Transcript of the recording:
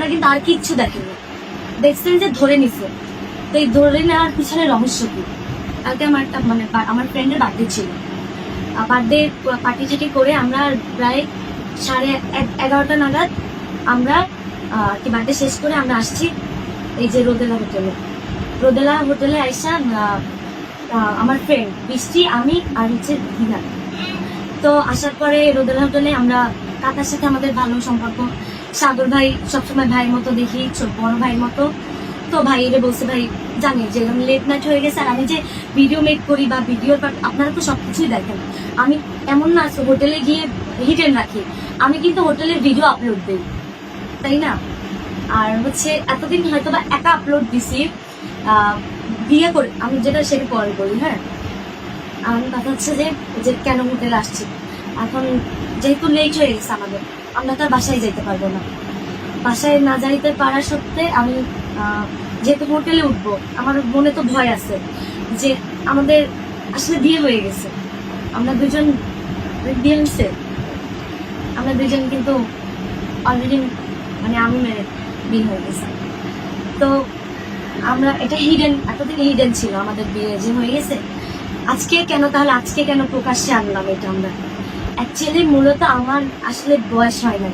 ওনারা কিন্তু আর কিচ্ছু দেখেনি। দেখছেন যে ধরে নিছে। তো এই ধরে নেওয়ার পিছনে রহস্য কি? কালকে আমার একটা মানে আমার ফ্রেন্ডের বার্থডে ছিল। বার্থডে পার্টি টাটি করে আমরা প্রায় সাড়ে এগারোটা নাগাদ আমরা কি বার্থডে শেষ করে আমরা আসছি এই যে রোদেলা হোটেলে। রোদেলা হোটেলে আইসা আমার ফ্রেন্ড বৃষ্টি, আমি আর হচ্ছে দিনা তো আসার পরে রোদেলা হোটেলে আমরা কাকার সাথে আমাদের ভালো সম্পর্ক সাগর ভাই সবসময় ভাইয়ের মতো দেখি, ছোট বড় ভাইয়ের মতো। তো ভাই এরে বলছে, ভাই জানি যে লেট নাইট হয়ে গেছে আর আমি যে ভিডিও মেক করি বা ভিডিও আপনারা তো সবকিছুই দেখেন। আমি এমন না হোটেলে গিয়ে হিডেন রাখি। আমি কিন্তু হোটেলের ভিডিও আপলোড দিই, তাই না? আর হচ্ছে এতদিন হয়তো বা একা আপলোড দিছি বিয়ে করে, আমি যেটা সেটা পরে বলি হ্যাঁ? আমার কথা হচ্ছে যে কেন হোটেলে আসছি? এখন যেহেতু লেট হয়ে গেছে আমাদের, আমরা তো বাসায় যেতে পারব না। বাসায় না যাইতে পারা সত্ত্বে আমি যেহেতু হোটেলে উঠবো, আমার মনে তো ভয় আছে যে আমাদের আসলে বিয়ে হয়ে গেছে। আমরা দুজন বিয়ে হয়েছে। আমরা দুজন কিন্তু অলরেডি মানে আমি মেরে বিয়ে হয়ে গেছে। তো আমরা, এটা হিডেন এতদিন হিডেন ছিল আমাদের বিয়ে যে হয়ে গেছে। আজকে কেন তাহলে, আজকে কেন প্রকাশ্যে আনলাম এটা আমরা? অ্যাকচুয়ালি মূলত আমার আসলে বয়স হয় না।